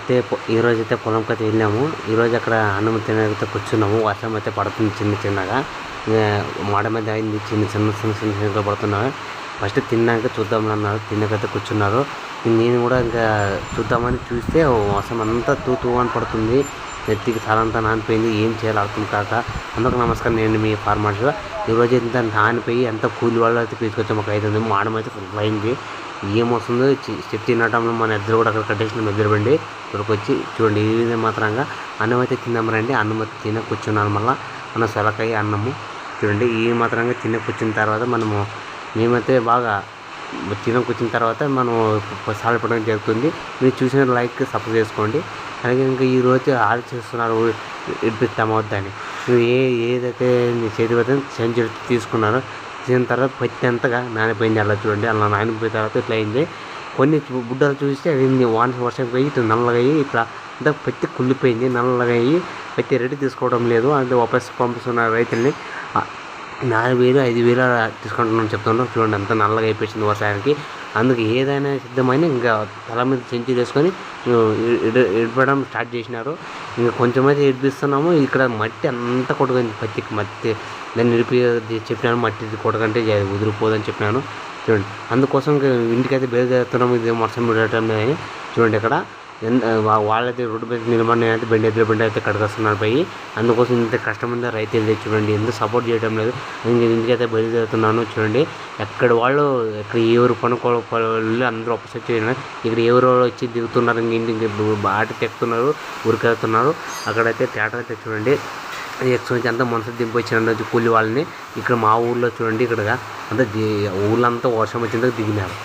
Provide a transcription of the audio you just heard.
అయితే ఈరోజు ఈ అయితే పొలంకి అయితే వెళ్ళాము. ఈ రోజు అక్కడ అన్నం తినైతే కూర్చున్నాము. వర్షం అయితే పడుతుంది చిన్న చిన్నగా. మాడ మీద అయింది చిన్న చిన్న చిన్న చిన్న చిన్నగా పడుతున్నాయి. ఫస్ట్ తిన్నాక చూద్దాం అన్నారు. తిన్నాకైతే కూర్చున్నారు. నేను కూడా ఇంకా చూద్దామని చూస్తే వర్షం అంతా తూ తూ అని పడుతుంది. నెత్తికి తలంతా నానిపోయింది. ఏం చేయాలి అర్థం కాక అందుకు నమస్కారం. నేను మీ ఫార్మర్స్గా ఈరోజు ఇంత నానిపోయి ఎంత కూలి వాళ్ళు అయితే తీసుకొచ్చాము ఒక ఐదు వందలు మాడం అయితే ఫుల్ అయింది. ఏమొస్తుందో చి- స్టెప్ తినటంలో మన ఇద్దరు కూడా అక్కడ కట్టేసిన ఇద్దరు బండి ఇక్కడికి వచ్చి చూడండి ఈ విధంగా మాత్రంగా అన్నం అయితే తిందాం రండి అన్నం అయితే తిన కూర్చున్నాను మళ్ళీ. మన సొలకాయ అన్నము చూడండి ఈ మాత్రంగా తిన కూర్చున్న తర్వాత మనము మేమైతే బాగా తిన కూర్చున్న తర్వాత మనం సాలిపడడం జరుగుతుంది. మీరు చూసిన లైక్ సపోర్ట్ చేసుకోండి. అలాగే ఇంకా ఈరోజు ఆర్డర్ ఆలోచిస్తున్నారు ఇప్పిస్తామవుద్దని నువ్వు ఏ ఏదైతే నీ చేతి వద్ద సెంచరీ తీసుకున్నారో తీసిన తర్వాత పత్తి అంతగా నానిపోయింది అలా చూడండి అలా నానిపోయిన తర్వాత ఇట్లా అయింది. కొన్ని చూ- బుడ్డలు చూస్తే అది వాన వర్షం పోయి ఇట్లా నల్లగా అయ్యి ఇట్లా అంతా పత్తి కుళ్ళిపోయింది నల్లగా అయ్యి పత్తి రెడీ తీసుకోవడం లేదు. అంటే వాపస్ పంపిస్తున్న రైతుల్ని నాలుగు వేలు ఐదు వేలు అలా చెప్తున్నాం చూడండి అంత నల్లగా అయిపోయింది వర్షానికి అందుకు ఏదైనా సిద్ధమైన ఇంకా తల మీద చెంచి వేసుకొని ఇడపడం స్టార్ట్ చేసినారు. ఇంకా కొంచెం అయితే ఇడిపిస్తున్నాము. ఇక్కడ మట్టి అంతా కొట్టుకుంది. పత్తికి మట్టి దాన్ని ఇడిపి చెప్పినాను. మట్టి కొట్టకంటే వదిలిపోదని ఉదిరిపోదని చెప్పినాను. చూడండి. అందుకోసం ఇంటికైతే ఇంటికైతే బయలుదేరుతున్నాము. ఇది వర్షం పడటం అని చూడండి ఇక్కడ వాళ్ళైతే రోడ్డు మీద నిలబడి అయితే బండి ఎదురు బండి అయితే కడగస్తున్నారు పోయి అందుకోసం ఇంత కష్టం అందర రైతు వెళ్ళి చూడండి. ఎందుకు సపోర్ట్ చేయడం లేదు. నేను ఇంటికైతే బయలుదేరుతున్నాను చూడండి. ఎక్కడ వాళ్ళు ఎక్కడ ఎవరు పనుకోవాలి అందరూ ఒకసారి చేయండి ఇక్కడ ఎవరు వచ్చి దిగుతున్నారు ఇంక ఇంటికి బాట తెక్కుతున్నారు ఊరికి వెళ్తున్నారు అక్కడైతే థియేటర్ అయితే చూడండి. ఎక్స్ నుంచి అంతా మనసు దింపి వచ్చిన కూలి వాళ్ళని. ఇక్కడ మా ఊర్లో చూడండి ఇక్కడ అంతా ఊళ్ళంతా వర్షం వచ్చిందో దిగినారు.